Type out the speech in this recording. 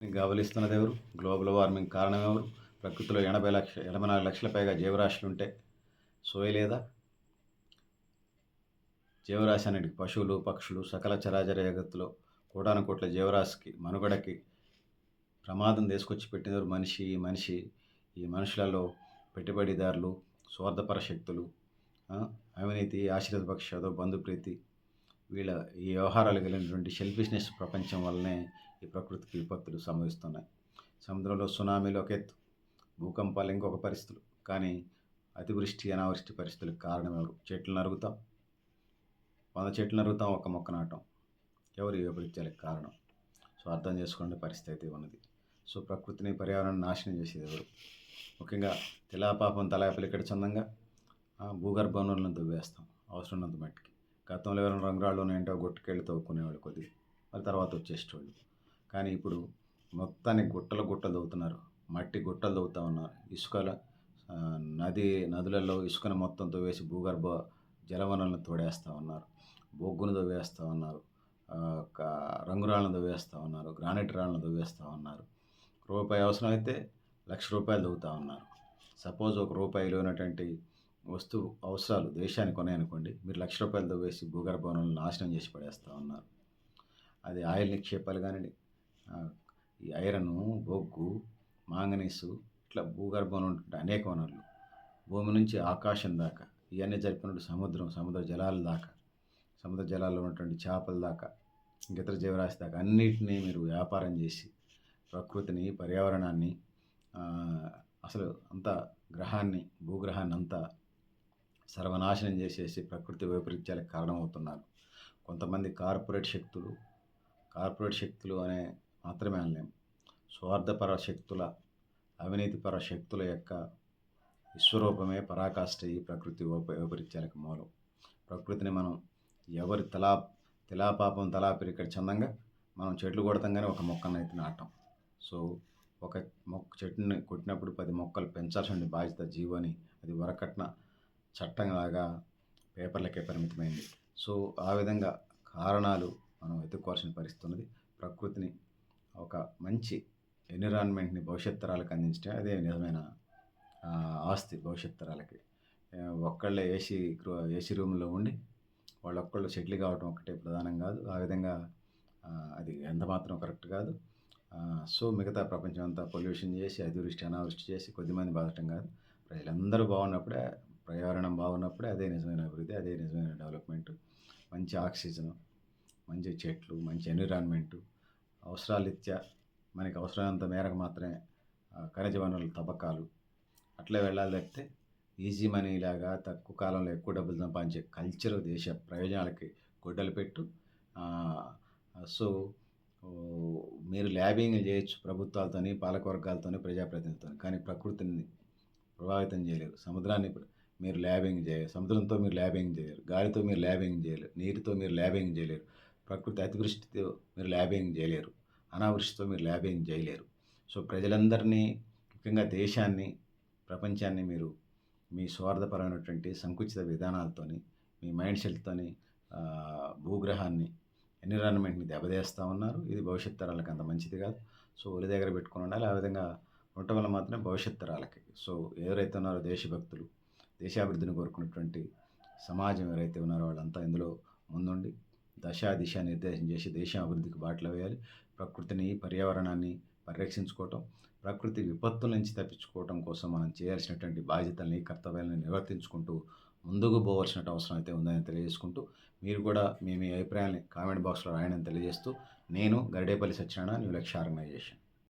గవలిస్తున్నది ఎవరు global warming కారణం ఎవరు? ప్రకృతిలో ఎనభై లక్ష ఎనభై నాలుగు లక్షల పైగా జీవరాశులు ఉంటే సోయ లేదా? జీవరాశి అనేది పశువులు పక్షులు సకల చరాచర జగత్తులో కోటాను కోట్ల జీవరాశికి మనుగడకి ప్రమాదం తీసుకొచ్చి పెట్టినవారు మనిషి ఈ మనిషి ఈ మనుషులలో పెట్టుబడిదారులు స్వార్థపర శక్తులు అవినీతి ఆశ్రితపక్ష బంధుప్రీతి వీళ్ళ ఈ వ్యవహారాలు కలిగినటువంటి సెల్ఫిష్నెస్ ప్రపంచం వల్లనే ఈ ప్రకృతికి విపత్తులు సంభవిస్తున్నాయి. సముద్రంలో సునామీలు ఒక ఎత్తు భూకంపాలు ఇంకొక పరిస్థితులు. కానీ అతివృష్టి అనావృష్టి పరిస్థితులకు కారణం ఎవరు? చెట్లు నరుగుతాం. వంద చెట్లు నరుగుతాం ఒక మొక్క నాటం. ఎవరు ఈ వైపరీత్యాలకు కారణం? సో అర్థం చేసుకునే పరిస్థితి అయితే ఉన్నది. సో ప్రకృతిని పర్యావరణం నాశనం చేసేది ఎవరు? ముఖ్యంగా తిలాపాపం తలాపలికడ చందంగా భూగర్భ వనరులను దువ్వేస్తాం. అవసరం ఉన్నంత మట్టికి. గతంలో ఎవరైనా రంగురాళ్ళు ఉన్నాయంటే గొట్టుకెళ్ళి తవ్వుకునేవాళ్ళు కొద్దిగా. మరి తర్వాత వచ్చేసేవాళ్ళు కానీ ఇప్పుడు మొత్తానికి గుట్టలు గుట్టలు తవ్వుతున్నారు మట్టి గుట్టలు తవ్వుతూ ఉన్నారు. ఇసుకల నది నదులలో ఇసుకను మొత్తం తవ్వేసి భూగర్భ జలవనరులను తోడేస్తూ ఉన్నారు. బొగ్గును తవ్వేస్తూ ఉన్నారు. రంగురాళ్ళను తవ్వేస్తూ ఉన్నారు. గ్రానైట్ రాళ్ళను తవ్వేస్తూ ఉన్నారు. రూపాయి అవసరం అయితే లక్ష రూపాయలు తవ్వుతూ ఉన్నారు. సపోజ్ ఒక రూపాయి విలువైనటువంటి వస్తువు అవసరాలు దేశానికి ఉన్నాయనుకోండి మీరు లక్ష రూపాయలు తవ్వేసి భూగర్భ వనరులను నాశనం చేసి పడేస్తూ ఉన్నారు. అది ఆయిల్ నిక్షేపాలు కానివ్వండి ఈ ఐరన్ బొగ్గు మాంగనీసు ఇట్లా భూగర్భంలో ఉంటుంటే అనేక వనరులు. భూమి నుంచి ఆకాశం దాకా ఇవన్నీ జరిపినట్టు సముద్రం సముద్ర జలాల దాకా సముద్ర జలాల్లో ఉన్నటువంటి చేపల దాకా ఇతర జీవరాశి దాకా అన్నిటినీ మీరు వ్యాపారం చేసి ప్రకృతిని పర్యావరణాన్ని అసలు అంతా గ్రహాన్ని భూగ్రహాన్ని అంతా సర్వనాశనం చేసేసి ప్రకృతి వైపరీత్యాలకు కారణమవుతున్నారు. కొంతమంది కార్పొరేట్ శక్తులు కార్పొరేట్ శక్తులు అనే మాత్రమే అనలేం. స్వార్థపర శక్తుల అవినీతిపర శక్తుల యొక్క విశ్వరూపమే పరాకాష్ట ఈ ప్రకృతి వైప- మూలం. ప్రకృతిని మనం ఎవరి తలా తిలాపాపం తలా ఇక్కడ చందంగా మనం చెట్లు కొడతాం కానీ ఒక మొక్కను అయితే నాటం. సో ఒక మొక్క చెట్టుని కొట్టినప్పుడు పది మొక్కలు పెంచాల్సిన బాధ్యత జీవని అది వరకట్న చట్టంలాగా పేపర్లకే పరిమితమైంది. సో ఆ విధంగా కారణాలు మనం వెతుక్కోవాల్సిన పరిస్థితి ఉన్నది. ప్రకృతిని ఒక మంచి ఎన్విరాన్మెంట్ని భవిష్యత్ తరాలకు అందించడం అదే నిజమైన ఆస్తి భవిష్యత్ తరాలకి. ఒక్కళ్ళే ఏసీ గృహ ఏసీ రూమ్లో ఉండి వాళ్ళు ఒక్కళ్ళు సెటిల్ కావడం ఒకటే ప్రధానం కాదు. ఆ విధంగా అది ఎంత మాత్రం కరెక్ట్ కాదు. సో మిగతా ప్రపంచం అంతా పొల్యూషన్ చేసి అతివృష్టి అనావృష్టి చేసి కొద్దిమంది బాధటం కాదు. ప్రజలందరూ బాగున్నప్పుడే పర్యావరణం బాగున్నప్పుడే అదే నిజమైన అభివృద్ధి అదే నిజమైన డెవలప్మెంట్. మంచి ఆక్సిజన్ మంచి చెట్లు మంచి ఎన్విరాన్మెంటు అవసరాలిత్యా మనకి అవసరమైనంత మేరకు మాత్రమే ఖనిజ వనరుల తవ్వకాలు. అట్లా వెళ్ళాలి తప్పితే ఈజీ మనీ లాగా తక్కువ కాలంలో ఎక్కువ డబ్బులు సంపాదించే కల్చర్ దేశ ప్రయోజనాలకి గొడ్డలు పెట్టు. సో మీరు ల్యాబింగ్ చేయొచ్చు ప్రభుత్వాలతోని పాలకవర్గాలతోని ప్రజాప్రతినిధులతో కానీ ప్రకృతిని ప్రభావితం చేయలేరు. సముద్రాన్ని మీరు ల్యాబింగ్ చేయరు సముద్రంతో మీరు ల్యాబింగ్ చేయరు గాలితో మీరు ల్యాబింగ్ చేయలేరు నీటితో మీరు ల్యాబింగ్ చేయలేరు. ప్రకృతి అతివృష్టితో మీరు ల్యాబింగ్ చేయలేరు. అనావృష్టితో మీరు ల్యాబింగ్ చేయలేరు. సో ప్రజలందరినీ ముఖ్యంగా దేశాన్ని ప్రపంచాన్ని మీరు మీ స్వార్థపరమైనటువంటి సంకుచిత విధానాలతోని మీ మైండ్ సెట్తోని భూగ్రహాన్ని ఎన్విరాన్మెంట్ని దెబ్బతీస్తూ ఉన్నారు. ఇది భవిష్యత్ తరాలకు అంత మంచిది కాదు. సో ఒలి దగ్గర పెట్టుకుని ఉండాలి. ఆ విధంగా ఉండటం వల్ల మాత్రమే భవిష్యత్ తరాలకి. సో ఎవరైతే ఉన్నారో దేశభక్తులు దేశాభివృద్ధిని కోరుకున్నటువంటి సమాజం ఎవరైతే ఉన్నారో వాళ్ళంతా ఇందులో ముందుండి దశ దిశ నిర్దేశం చేసి దేశం అభివృద్ధికి బాటలు వేయాలి. ప్రకృతిని పర్యావరణాన్ని పరిరక్షించుకోవటం ప్రకృతి విపత్తుల నుంచి తప్పించుకోవటం కోసం మనం చేయాల్సినటువంటి బాధ్యతల్ని కర్తవ్యాలను నిర్వర్తించుకుంటూ ముందుకు పోవాల్సిన అవసరం అయితే ఉందని తెలియజేసుకుంటూ మీరు కూడా మీ మీ అభిప్రాయాన్ని కామెంట్ బాక్స్లో రాయడం తెలియజేస్తూ నేను గరిడేపల్లి సత్యనారాయణ న్యూ లక్ష్య ఆర్గనైజేషన్.